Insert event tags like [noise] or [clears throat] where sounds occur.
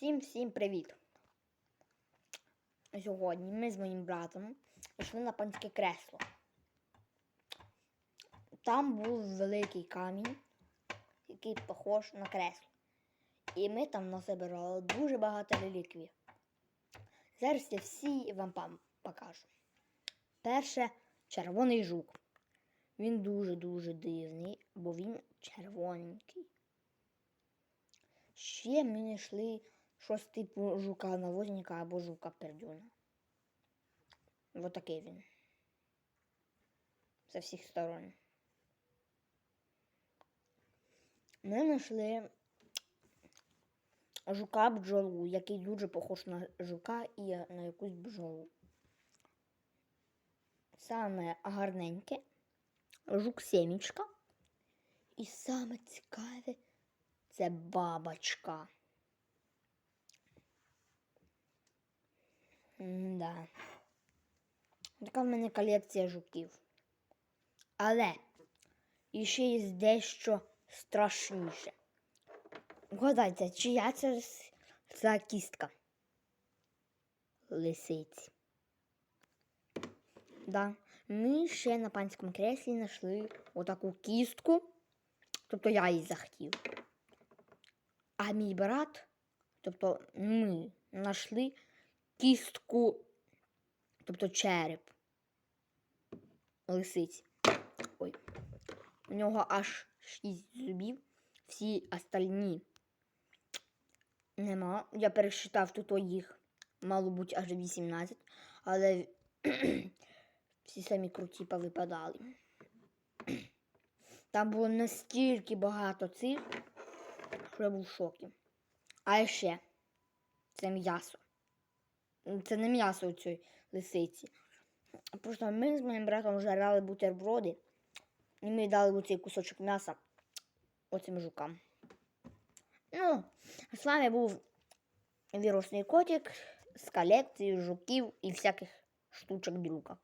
Усім всім привіт! Сьогодні ми з моїм братом йшли на панське кресло. Там був великий камінь, який похож на кресло. І ми там насобирали дуже багато реліквій. Зараз я всі вам покажу. Перше червоний жук. Він дуже-дуже дивний, бо він червоненький. Ще ми знайшли щось типу жука навозника або жука пердюна. Ось такий він. З всіх сторон. Ми знайшли жука бджолу, який дуже похож на жука і на якусь бджолу. Саме гарненьке жук семічка. І саме цікаве це бабочка. Да. Така в мене колекція жуків. Але іще є дещо страшніше. Вгадайте, чия це ця кістка? Лисиці. Да. Ми ще на панському креслі знайшли отаку кістку. Тобто я її захотів. А мій брат, тобто ми знайшли кістку, тобто череп лисиці. Ой. У нього аж шість зубів, всі остальні нема. Я пересчитав тут їх, мало бути аж 18, але [clears throat] всі самі круті повипадали. Там було настільки багато цих, що я був в шокі. А ще це м'ясо. Це не м'ясо у цій лисиці. Просто ми з моїм братом жарали бутерброди, і ми дали оцей кусочок м'яса оцим жукам. Ну, а з вами був вірусний котик з колекцією жуків і всяких штучок друга.